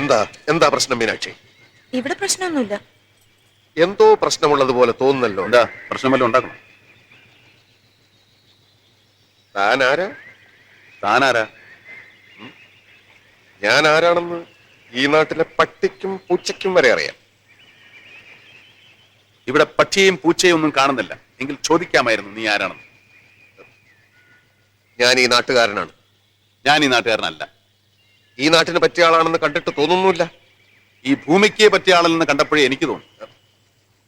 എന്താ എന്താ പ്രശ്നം മീനാക്ഷി? ഇവിടെ പ്രശ്നമൊന്നുമില്ല. എന്തോ പ്രശ്നമുള്ളതുപോലെ തോന്നുന്നല്ലോ. എന്താ പ്രശ്നം വല്ലതും ഉണ്ടാക്കണം? താനാരാ? താനാരാ? ഞാൻ ആരാണെന്ന് ഈ നാട്ടിലെ പട്ടിക്കും പൂച്ചയ്ക്കും വരെ അറിയാം. ഇവിടെ പക്ഷിയെയും പൂച്ചയും ഒന്നും കാണുന്നില്ല. എങ്കിൽ ചോദിക്കാമായിരുന്നു നീ ആരാണെന്ന്. ഞാൻ ഈ നാട്ടുകാരനാണ്. ഞാൻ ഈ നാട്ടുകാരനല്ല. ഈ നാട്ടിന് പറ്റിയ ആളാണെന്ന് കണ്ടിട്ട് തോന്നുന്നില്ല ഈ ഭൂമിക്ക് പറ്റിയ ആളല്ലെന്ന് കണ്ടപ്പോഴേ എനിക്ക് തോന്നി.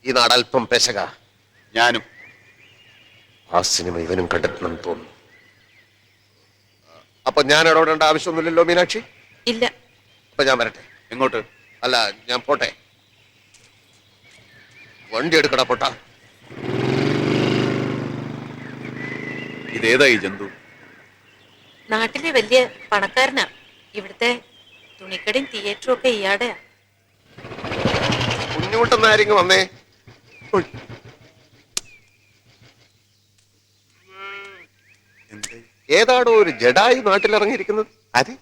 ഈ നാട് അല്പം പെശക. ഞാനും. ആ സിനിമ ഇവനും കണ്ടെത്തണം തോന്നുന്നു. അപ്പൊ ഞാൻ ഇടപെടേണ്ട ആവശ്യമൊന്നുമില്ലല്ലോ മീനാക്ഷി? ഇല്ല. അപ്പൊ ഞാൻ വരട്ടെ. എങ്ങോട്ട്? അല്ല ഞാൻ പോട്ടെ. വണ്ടി എടുക്കടാ പോട്ടാ. ഇതേതായി ഈ ജന്തു? നാട്ടിലെ വലിയ പണക്കാരനാ. ഇവിടുത്തെ തുണിക്കടയും തിയേറ്ററും ഒക്കെ ഇയാടെയാ. കുഞ്ഞുമുട്ടെന്ന് ആരെങ്കിലും വന്നേ. ഏതാടോ ഒരു ജഡായി നാട്ടിലിറങ്ങിയിരിക്കുന്നത്? അത്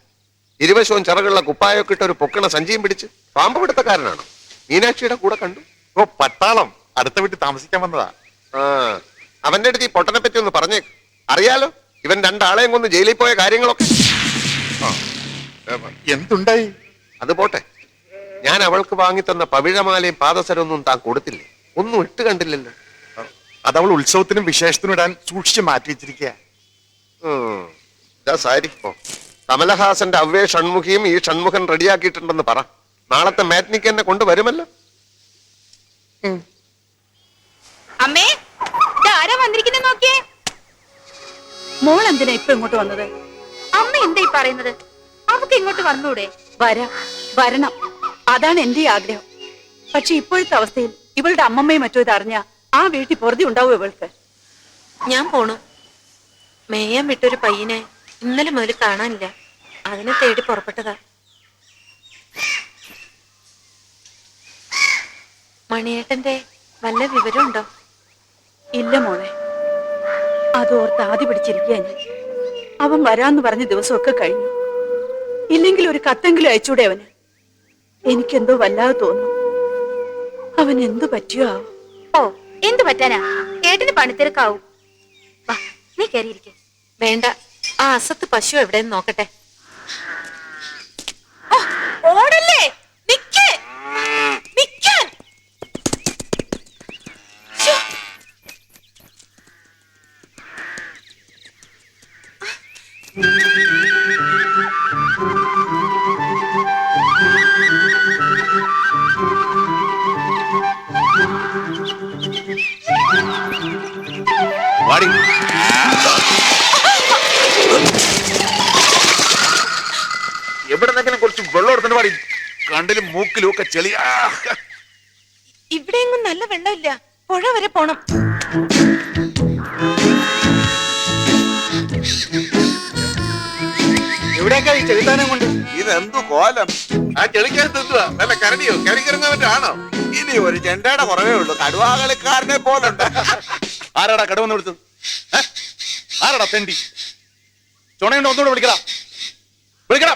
ഇരുവശവും ചിറകുള്ള കുപ്പായൊക്കെ ഇട്ട ഒരു പൊക്കണ സഞ്ചിയും പിടിച്ച് പാമ്പ് പിടുത്തക്കാരനാണ് മീനാക്ഷിയുടെ കൂടെ കണ്ടു? ഓ പട്ടാളം. അടുത്ത വീട്ടിൽ താമസിക്കാൻ വന്നതാ. ആ അവന്റെ അടുത്ത് ഈ പൊട്ടനെ പറ്റി ഒന്ന് പറഞ്ഞേക്ക്. അറിയാലോ? ഇവൻ രണ്ടാളെയും കൊന്ന് ജയിലിൽ പോയ കാര്യങ്ങളൊക്കെ. എന്തുണ്ടായി? അത് പോട്ടെ. ഞാൻ അവൾക്ക് വാങ്ങി തന്ന പവിഴമാലയും പാദസരമൊന്നും താൻ കൊടുത്തില്ലേ? ഒന്നും ഇട്ട് കണ്ടില്ലല്ലോ. അതവൾ ഉത്സവത്തിനും വിശേഷത്തിനും ഇടാൻ സൂക്ഷിച്ച് മാറ്റി വെച്ചിരിക്കുക പോ കമലഹാസന്റെ അവ്വേ ഷൺമുഖിയും ഈ ഷൺമുഖൻ റെഡിയാക്കിയിട്ടുണ്ടെന്ന് പറ. നാളത്തെ മാറ്റിനിക്ക് എന്നെ കൊണ്ടുവരുമല്ലോ അമ്മേ ആരാ വന്നിരിക്കുന്നത് നോക്കിയേ മോൾ എന്തിനാ ഇപ്പൊ ഇങ്ങോട്ട് വന്നത്? അമ്മ എന്താ ഈ പറയുന്നത്? അവക്ക് ഇങ്ങോട്ട് വന്നൂടെ? വരാം വരണം. അതാണ് എന്റെ ആഗ്രഹം. പക്ഷെ ഇപ്പോഴത്തെ അവസ്ഥയിൽ ഇവളുടെ അമ്മമ്മയും മറ്റോ ഇത് അറിഞ്ഞ ആ വീട്ടിൽ പൊറുതി ഉണ്ടാവും ഇവൾക്ക്. ഞാൻ പോണു. മേയാൻ വിട്ടൊരു പയ്യനെ ഇന്നലെ മുതൽ കാണാനില്ല. അതിനെ തേടി പുറപ്പെട്ടതാ. മണിയേട്ടന്റെ വല്ല വിവരമുണ്ടോ? ഇല്ല മോളെ. അതോർത്ത് ആദ്യ പിടിച്ചിരിക്കുക ഞാൻ. അവൻ വരാന്ന് പറഞ്ഞ ദിവസമൊക്കെ കഴിഞ്ഞു. ഇല്ലെങ്കിൽ ഒരു കത്തെങ്കിലും അയച്ചൂടെ അവന്? എനിക്കെന്തോ വല്ലാതെ തോന്നുന്നു. അവൻ എന്തു പറ്റിയോ ഓ എന്ത് പറ്റാനാ? ഏട്ടന് പണിത്തിരക്കാവും. നീ കയറിയിരിക്കെ വേണ്ട ആ അസത്ത് പശു എവിടെയെന്ന് നോക്കട്ടെ. എവിടെ നിന്നെങ്കിലും കുറച്ച് വെള്ളം എടുത്തിട്ട് പാടി കണ്ടിലും മൂക്കിലും ഒക്കെ ചെളി. ആ, ഇവിടെയെങ്ങും നല്ല വെള്ളമില്ല പുഴ വരെ പോണം. എവിടെയൊക്കെ ഈ കൊണ്ട്? ഇതെന്തു കോലം? ആ ചെളിക്കകത്ത് എന്തുവാ നല്ല കരടിയോ? കരടിക്കിറങ്ങാൻ പറ്റാണോ ഇനി ഒരു ചെണ്ടയുടെ കുറവേ ഉള്ളൂ. കടുവാകളിക്കാരനെ പോലുണ്ട്. ആരാടാ കടുവന്ന് വിളിച്ചത്? ആരാടാ തെണ്ടി? ചുണയുണ്ടോ? ഒന്നുകൂടെ വിളിക്കടാ. വിളിക്കടാ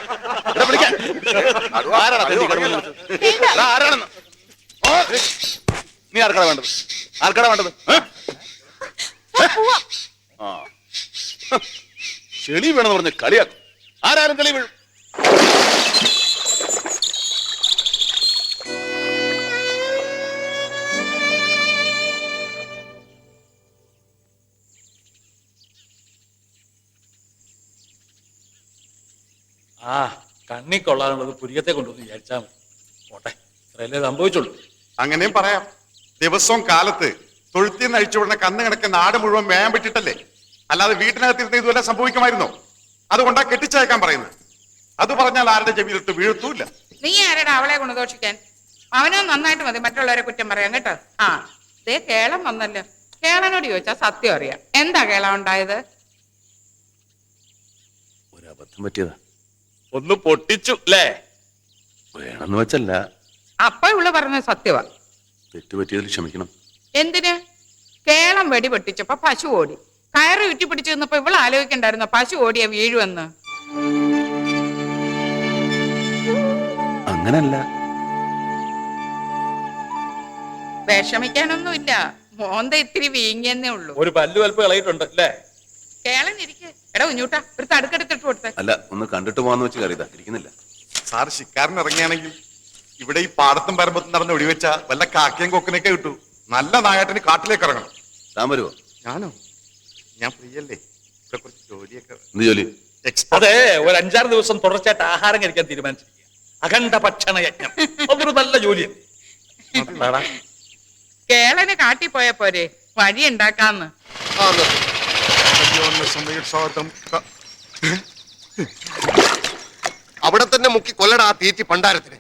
എടാ, വിളിക്കാൻ. വിളിച്ചത് എടാ, ആരാണെന്ന്? ഓ, നീ ആർക്കടാ വേണ്ടത്? ആർക്കടാ വേണ്ടത്? ഏ? ഏ? ആ. ചെളി വേണമെന്ന് പറഞ്ഞ് കളിയാക്കും. ആരാരും ചെളി വീഴും. ആ കണ്ണി കൊള്ളാനുള്ളത് പുരികത്തെ കൊണ്ടുവന്ന് വിചാരിച്ചാൽ മതി. പോട്ടെ ഇത്രയല്ലേ സംഭവിച്ചുള്ളൂ. അങ്ങനെയും പറയാം. ദിവസവും കാലത്ത് തൊഴുത്തിൽ നിന്ന് അഴിച്ചുവിടുന്ന കന്ന് കിടക്ക് നാട് മുഴുവൻ വേഗം വിട്ടിട്ടല്ലേ? അല്ലാതെ വീട്ടിനകത്തിരുന്ന് ഇതുവരെ സംഭവിക്കുമായിരുന്നോ? അതുകൊണ്ടാ കെട്ടിച്ചയക്കാൻ പറയുന്നത്. അത് പറഞ്ഞാൽ ആരുടെ ചെവിയിലിട്ട് വീഴ്ത്തൂല്ല? നീ ആരടാ അവളെ ഗുണദോഷിക്കാൻ അവനോ നന്നായിട്ട് മതി മറ്റുള്ളവരെ കുറ്റം പറയാൻ കേട്ടോ. ആ ദേ കേളം വന്നല്ലോ. കേളനോട് ചോദിച്ചാ സത്യം അറിയാം. എന്താ കേളം ഉണ്ടായത്? ഒരു അബദ്ധം പറ്റിയതാ. ഒന്ന് പൊട്ടിച്ചു അല്ലേ വേണമെന്ന് വെച്ചല്ല. അപ്പൊ ഇവൾ പറഞ്ഞ സത്യവാ. തെറ്റ് പറ്റിയതിൽ ക്ഷമിക്കണം. എന്തിന്? കേളം വെടി പൊട്ടിച്ചപ്പോ പശു ഓടി. കയറ് ചുറ്റി പിടിച്ചു നിന്നപ്പോ ഇവൾ ആലോചിക്കണ്ടായിരുന്നു പശു ഓടിയ വീഴുവെന്ന്? അങ്ങനല്ല. വിഷമിക്കാനൊന്നുമില്ല. മോന്ത ഇത്തിരി വീങ്ങിയെന്നേ ഉള്ളൂ. ഒരു പല്ലു വലപ്പ് കളയിട്ടുണ്ട് അല്ലേ കേളൻ ഇരിക്കെ എടാ കുഞ്ഞൂട്ടാ ഒരു തടുക്കെടുത്തിട്ട് കൊടുത്തേ. അല്ല ഒന്ന് കണ്ടിട്ട് പോവാന്ന് വെച്ച് കയറിയതാ ഇരിക്കുന്നില്ല. സാർ ശിക്കാരൻ ഇറങ്ങിയാണെങ്കിൽ ഇവിടെ ഈ പാടത്തും പരമ്പത്തും നടന്ന് ഒടിവെച്ച വല്ല കാക്കയും കൊക്കിനൊക്കെ കിട്ടൂ നല്ല നായാട്ടിന് കാട്ടിലേക്ക് ഇറങ്ങണം. താൻ വരുവോ? ഞാനോ? ഞാൻ ഫ്രീ അല്ലേ ഇവിടെ കുറച്ച് ജോലിയൊക്കെ എന്ത് ജോലി? എക്സ്പോർട്ട് അതെ ഒരു അഞ്ചാറ് ദിവസം തുടർച്ചയായിട്ട് ആഹാരം കഴിക്കാൻ തീരുമാനിച്ചിരിക്കുക അഖണ്ഡ ഭക്ഷണ യജ്ഞം. അതൊരു നല്ല ജോലിയാണ് കേളന് കാട്ടി പോയ പോരെ. വഴി ഉണ്ടാക്കാന്ന് ആ, നിർത്ത്. സ്വാഗതം അവിടെ തന്നെ മുക്കി കൊല്ലട ആ തീറ്റി പണ്ടാരത്തിന്.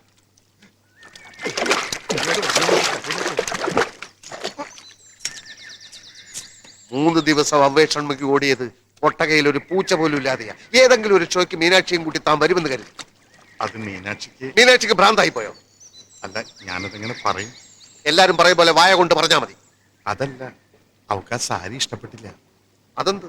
മൂന്ന് ദിവസം അവ്വേഷൺമുഖി ഓടിയത് ഒട്ടകയിൽ ഒരു പൂച്ച പോലും ഇല്ലാതെയാ. ഏതെങ്കിലും ഒരു ഷോയ്ക്ക് മീനാക്ഷിയും കൂട്ടി താൻ വരുമെന്ന് കരുതി. അത് മീനാക്ഷിക്ക് മീനാക്ഷിക്ക് ഭ്രാന്തായി പോയോ അല്ല ഞാനതെങ്ങനെ പറയും? എല്ലാരും പറയും പോലെ വായ കൊണ്ട് പറഞ്ഞാ മതി. അതല്ല അവൾക്ക് ആ സാരി ഇഷ്ടപ്പെട്ടില്ല. അതെന്ത്?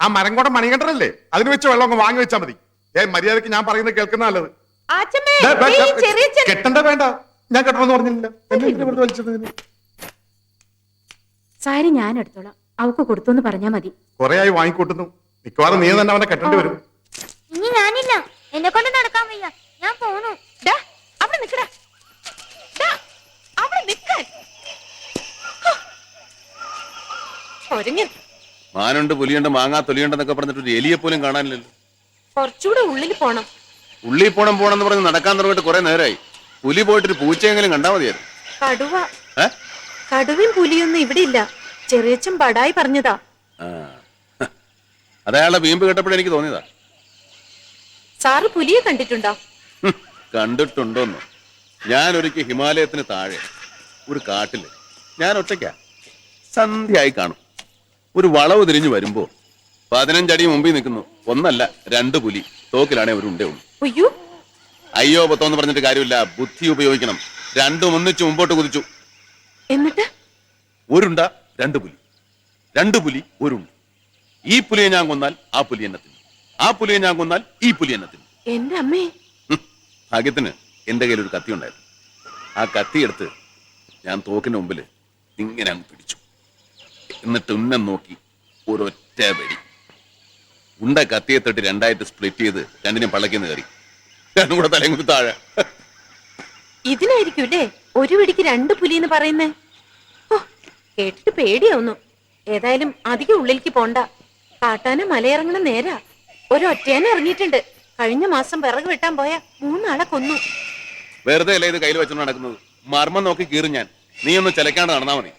ആ മരം കൂടെ മണികണ്ഠനല്ലേ? അതിന് വെച്ച് വെള്ളം അങ്ങ് വാങ്ങി വെച്ചാൽ മതി. ഏ മര്യാദയ്ക്ക് ഞാൻ പറയുന്നത് കേൾക്കുന്ന നല്ലത്. കെട്ടണ്ട വേണ്ട. ഞാൻ കെട്ടണമെന്ന് പറഞ്ഞില്ല വലിച്ചത് സാരി ഞാൻ എടുത്തോളാം. അവക്ക് കൊടുത്തോന്ന് പറഞ്ഞാ മതി. കൊറേ ആയി വാങ്ങിക്കൂട്ടുന്നു. മിക്കവാറും നീ തന്നെ അവനെ കെട്ടേണ്ടി വരും. ഇനി ഞാനില്ല. എന്നെ കൊണ്ട് നടക്കാൻ വയ്യ. ഞാൻ പോണു അവിടെ നിക്കടാ അവിടെ നിക്കാൻ ഒരുങ്ങൻ മാനുണ്ട് പുലിയുണ്ട് മാങ്ങാ തൊലിയുണ്ടെന്നൊക്കെ പറഞ്ഞിട്ട് ഒരു എലിയെ പോലും കാണാനില്ലല്ലോ. കുറച്ചുകൂടെ ഉള്ളിൽ പോണം. ഉള്ളിൽ പോണം പോണെന്ന് പറഞ്ഞ് നടക്കാൻ തുടങ്ങിയിട്ട് കുറെ നേരമായി പുലി പോയിട്ട് ഒരു പൂച്ചയെങ്കിലും കണ്ടാ മതിയായിരുന്നു. കടുവ. ഏ? കടുവയും പുലിയൊന്നും ഇവിടെ ഇല്ല ചെറിയച്ചൻ ബടായി പറഞ്ഞതാ. ആ. അതയാളുടെ വീമ്പ് കേട്ടപ്പോഴേ എനിക്ക് തോന്നിയതാ. സാറ് പുലിയെ കണ്ടിട്ടുണ്ടോ? ഹും, കണ്ടിട്ടുണ്ടോന്നോ. ഞാൻ ഒരിക്കൽ ഹിമാലയത്തിന് താഴെ ഒരു കാട്ടിൽ ഞാൻ ഒറ്റയ്ക്കാ സന്ധ്യയായി കാണും. ഒരു വളവ് തിരിഞ്ഞു വരുമ്പോ പതിനഞ്ചടി മുമ്പിൽ നിൽക്കുന്നു. ഒന്നല്ല രണ്ട് പുലി. തോക്കിലാണേ ഒരു ഉണ്ടേ ഉള്ളൂ. അയ്യോ. അയ്യോ പത്തോന്ന് പറഞ്ഞിട്ട് കാര്യമില്ല. ബുദ്ധി ഉപയോഗിക്കണം. രണ്ടും ഒന്നിച്ചു മുമ്പോട്ട് കുതിച്ചു. എന്നിട്ട്? ഒരുണ്ട രണ്ട് പുലി. രണ്ട് പുലി ഒരുണ്ട് ഈ പുലിയെ ഞാൻ കൊന്നാൽ ആ പുലി എന്നെ തിന്നും. ആ പുലിയെ ഞാൻ കൊന്നാൽ ഈ പുലി എന്നെ തിന്നും. എന്റെ അമ്മേ. ഹും, ഭാഗ്യത്തിന് എന്റെ കയ്യിൽ ഒരു കത്തി ഉണ്ടായിരുന്നു. ആ കത്തി എടുത്ത് ഞാൻ തോക്കിന് മുമ്പിൽ ഇങ്ങനെ അങ്ങ് പിടിച്ചു. എന്നിട്ട് ഉന്നം നോക്കി. ഒരൊറ്റ വെടി ഉണ്ട കത്തിയെ തൊട്ട് രണ്ടായിട്ട് സ്പ്ലിറ്റ് ചെയ്ത് രണ്ടിനും പള്ളക്കിന്ന് കയറി. രണ്ടും കൂടെ തലയും കൂടി താഴെ. ഇതിനായിരിക്കും അല്ലേ? ഒരു വെടിക്ക് രണ്ട് പുലി എന്ന് പറയുന്നേ കേട്ടിട്ട് പേടിയാവുന്നു. ഏതായാലും അധികം ഉള്ളിലേക്ക് പോണ്ട. കാട്ടാന മലയിറങ്ങണ നേരാ. ഒരു ഒറ്റയാനെ ഇറങ്ങിയിട്ടുണ്ട്. കഴിഞ്ഞ മാസം വിറക് വെട്ടാൻ പോയ മൂന്നാളെ കൊന്നു. വെറുതെ അല്ലേ ഇത് കയ്യിൽ വെച്ചോണ്ട് നടക്കുന്നത്? മർമ്മം നോക്കി കീറി ഞാൻ. നീ ഒന്ന് ചിലക്കാണ്ട് നടന്നാ മതി.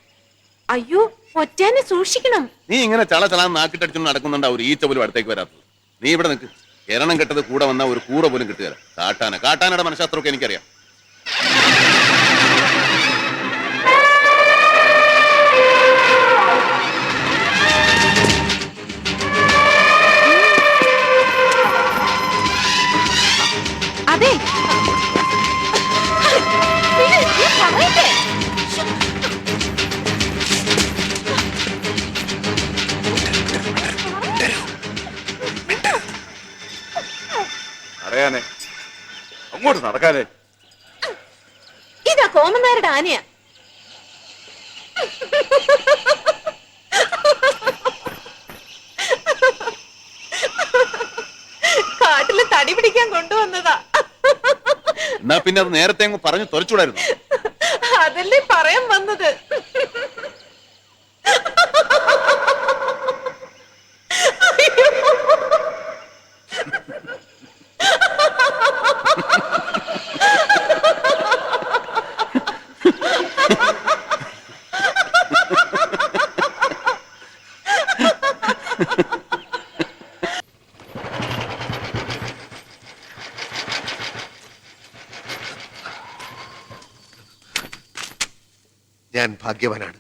അയ്യോ ഒറ്റയാനെ സൂക്ഷിക്കണം. നീ ഇങ്ങനെ ചള ചളാന്ന് നാക്കിട്ടടിച്ചു നടക്കുന്നുണ്ട് ഒരു ഈച്ച പോലും അടുത്തേക്ക് വരാത്തത്. നീ ഇവിടെ നിൽക്ക് എരണം കെട്ടത് കൂടെ വന്ന ഒരു കൂറ പോലും കിട്ടുകയില്ല. കാട്ടാന. കാട്ടാനയുടെ മനഃശാസ്ത്രമൊക്കെ എനിക്കറിയാം. നടക്കാനേ. ഇതാ കോമന്നാരുടെ ആനയാ. കാട്ടിൽ തടി പിടിക്കാൻ കൊണ്ടുവന്നതാ. എന്നാ പിന്നെ അത് നേരത്തെ അങ്ങ് പറഞ്ഞു തുറച്ചുകൂടായിരുന്നു അതല്ലേ പറയാൻ വന്നത് ഞാൻ ഭാഗ്യവാനാണ്.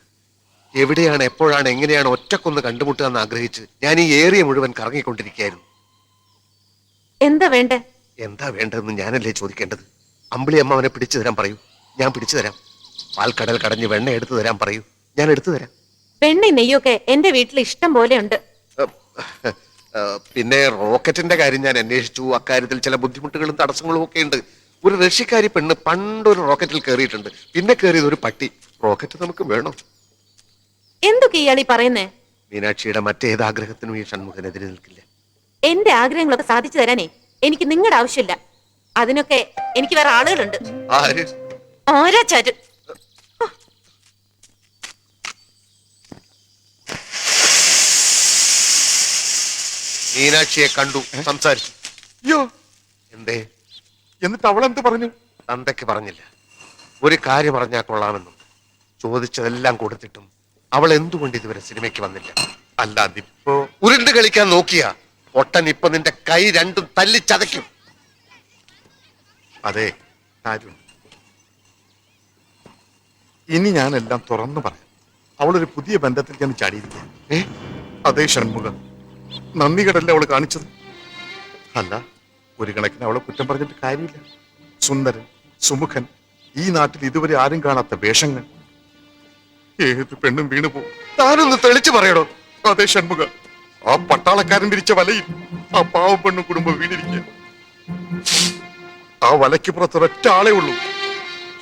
എവിടെയാണ് എപ്പോഴാണ് എങ്ങനെയാണ് ഒറ്റക്കൊന്ന് കണ്ടുമുട്ടുക എന്ന് ആഗ്രഹിച്ച് ഞാൻ ഈ ഏറിയ മുഴുവൻ കറങ്ങിക്കൊണ്ടിരിക്കുകയായിരുന്നു. എന്താ വേണ്ടേ? എന്താ വേണ്ടതെന്ന് ഞാനല്ലേ ചോദിക്കേണ്ടത്? അമ്പിളി അമ്മ അവനെ പിടിച്ചു തരാൻ പറയൂ. ഞാൻ പിടിച്ചു തരാം. പാൽക്കടൽ കടഞ്ഞ് വെണ്ണ എടുത്തു തരാൻ പറയൂ. ഞാൻ എടുത്തു തരാം. വെണ്ണ നെയ്യൊക്കെ എന്റെ വീട്ടിൽ ഇഷ്ടം പോലെ ഉണ്ട്. പിന്നെ റോക്കറ്റിന്റെ കാര്യം ഞാൻ അന്വേഷിച്ചു. അക്കാര്യത്തിൽ ചില ബുദ്ധിമുട്ടുകളും തടസ്സങ്ങളും ഒക്കെ ഉണ്ട്. ഒരു റഷ്യക്കാരി പെണ്ണ് പണ്ടൊരു റോക്കറ്റിൽ കയറിയിട്ടുണ്ട്. പിന്നെ കയറിയത് ഒരു പട്ടി. റോക്കറ്റ് നമുക്ക് വേണം. എന്തൊക്കെ ഈ പറയുന്നേ? മീനാക്ഷിയുടെ മറ്റേത് ആഗ്രഹത്തിനും ഈ ഷൺമുഖനെതിരെ നിൽക്കില്ല. എന്റെ ആഗ്രഹങ്ങളൊക്കെ സാധിച്ചു തരാനേ. എനിക്ക് നിങ്ങളുടെ ആവശ്യമില്ല. അതിനൊക്കെ എനിക്ക് വേറെ ആളുകളുണ്ട്. ആര്? ആരാ മീനാക്ഷിയെ കണ്ടു സംസാരിച്ചു. അയ്യോ. എന്തേ? എന്നിട്ട് അവൾ എന്ത് പറഞ്ഞു? തന്തയ്ക്ക് പറഞ്ഞില്ല. ഒരു കാര്യം പറഞ്ഞാൽ കൊള്ളാമെന്നും ചോദിച്ചതെല്ലാം കൊടുത്തിട്ടും അവൾ എന്തുകൊണ്ട് ഇതുവരെ സിനിമയ്ക്ക് വന്നില്ല? അല്ല അതിപ്പോ ഉരുണ്ട് കളിക്കാൻ നോക്കിയ ഒട്ടൻ ഇപ്പൊ നിന്റെ കൈ രണ്ടും തല്ലി ചതയ്ക്കും. അതെ കാര്യം. ഇനി ഞാനെല്ലാം തുറന്നു പറയാം. അവളൊരു പുതിയ ബന്ധത്തിൽ ഞാൻ ചാടിയിരിക്കുക ഏ? അതേ ഷൺമുഖം. നന്ദി കടല്ലേ അവൾ കാണിച്ചത്? അല്ല ഒരു കണക്കിന് അവളെ കുറ്റം പറഞ്ഞിട്ട് കാര്യമില്ല. സുന്ദരൻ സുമുഖൻ ഈ നാട്ടിൽ ഇതുവരെ ആരും കാണാത്ത വേഷങ്ങൾ. ഏത് പെണ്ണും വീണു പോകും. താനൊന്ന് തെളിച്ചു പറയണോ അതെ ഷൺമുഖ ആ പട്ടാളക്കാരൻ വിരിച്ച വലയിൽ ആ പാവം പെണ്ണും കുടുംബം വീണിരിക്കുക. ആ വലയ്ക്ക് പുറത്ത് ഒരൊറ്റ ആളേ ഉള്ളൂ.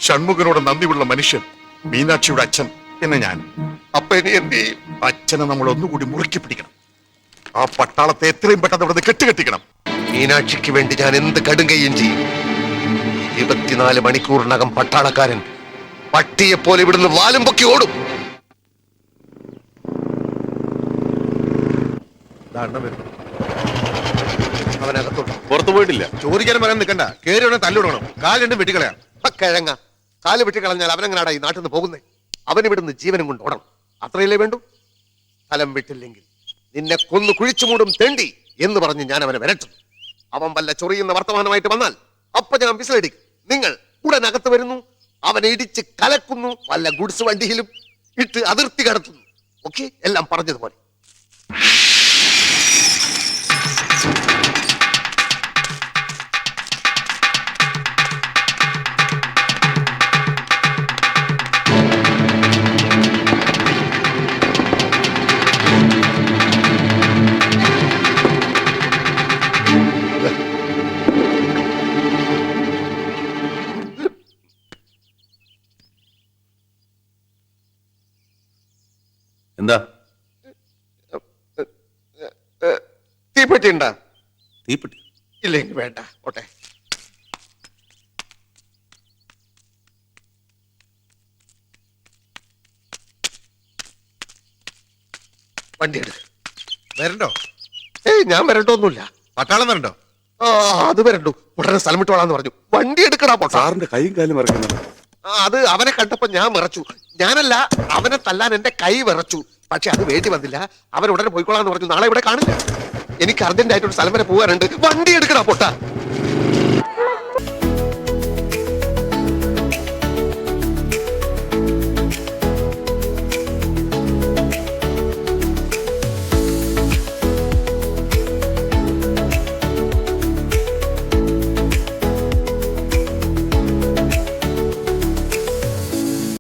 ഷൺമുഖനോട് നന്ദിയുള്ള മനുഷ്യൻ മീനാക്ഷിയുടെ അച്ഛൻ എന്നെ ഞാൻ. അപ്പൊ ഇനി എന്ത് അച്ഛനെ നമ്മൾ ഒന്നുകൂടി മുറുക്കി പിടിക്കണം. ആ പട്ടാളത്തെ എത്രയും പെട്ടെന്ന് ഇവിടുന്ന് കെട്ടുകെട്ടിക്കണം. മീനാക്ഷിക്ക് വേണ്ടി ഞാൻ എന്ത് കടുങ്കയും ചെയ്യും? ഇരുപത്തിനാല് മണിക്കൂറിനകം പട്ടാളക്കാരൻ പട്ടിയെ പോലെ ഇവിടുന്ന് വാലും പൊക്കി ഓടും. അവനകത്തോട്ട് പുറത്തു പോയിട്ടില്ല. ചോദിക്കാനും പറയാൻ നിൽക്കണ്ട. കേറി ഉടനെ തല്ലിടണം കാൽ രണ്ടും വെട്ടിക്കളയാം കിഴങ്ങ. കാൽ വെട്ടി കളഞ്ഞാൽ അവനെങ്ങനാടാ ഈ നാട്ടിൽ നിന്ന് പോകുന്നേ? അവൻ ഇവിടുന്ന് ജീവനും കൊണ്ട് ഓടണം. അത്രയല്ലേ വേണ്ടു? സ്ഥലം വിട്ടില്ലെങ്കിൽ നിന്നെ കൊന്നു കുഴിച്ചു മൂടും തെണ്ടി എന്ന് പറഞ്ഞ് ഞാൻ അവനെ വരട്ടും. അവൻ വല്ല ചൊറിയുന്ന വർത്തമാനമായിട്ട് വന്നാൽ അപ്പൊ ഞാൻ വിസിലടിക്കും. നിങ്ങൾ ഉടനകത്ത് വരുന്നു അവനെ ഇടിച്ച് കലക്കുന്നു വല്ല ഗുഡ്സ് വണ്ടിയിലും ഇട്ട് അതിർത്തി കടത്തുന്നു. ഓക്കെ? എല്ലാം പറഞ്ഞതുപോലെ. തീപ്പെട്ടി ഉണ്ടാ തീപ്പെട്ടി. ഇല്ലെങ്കിൽ വേണ്ട. ഓട്ടെ വണ്ടി എടു വരണ്ടോ? ഏയ് ഞാൻ വരണ്ടോന്നുമില്ല. പട്ടാളം വരണ്ടോ? ആ അത് വരണ്ടു. ഉടനെ സ്ഥലം വിട്ടോളാന്ന് പറഞ്ഞു. വണ്ടി എടുക്കടാ പൊട്ടാ. സാറിന്റെ കൈയും കാലും മറക്കുന്നു ആ, അത് അവനെ കണ്ടപ്പോ ഞാൻ വിറച്ചു. ഞാനല്ല അവനെ തല്ലാൻ എന്റെ കൈ വിറച്ചു. പക്ഷെ അത് വേണ്ടി വന്നില്ല. അവൻ ഉടനെ പോയിക്കോളാന്ന് പറഞ്ഞു. നാളെ ഇവിടെ കാണില്ല. എനിക്ക് അർജന്റ് ആയിട്ടൊരു സ്ഥലം വരെ പോകാനുണ്ട്. വണ്ടി എടുക്കടാ പൊട്ട.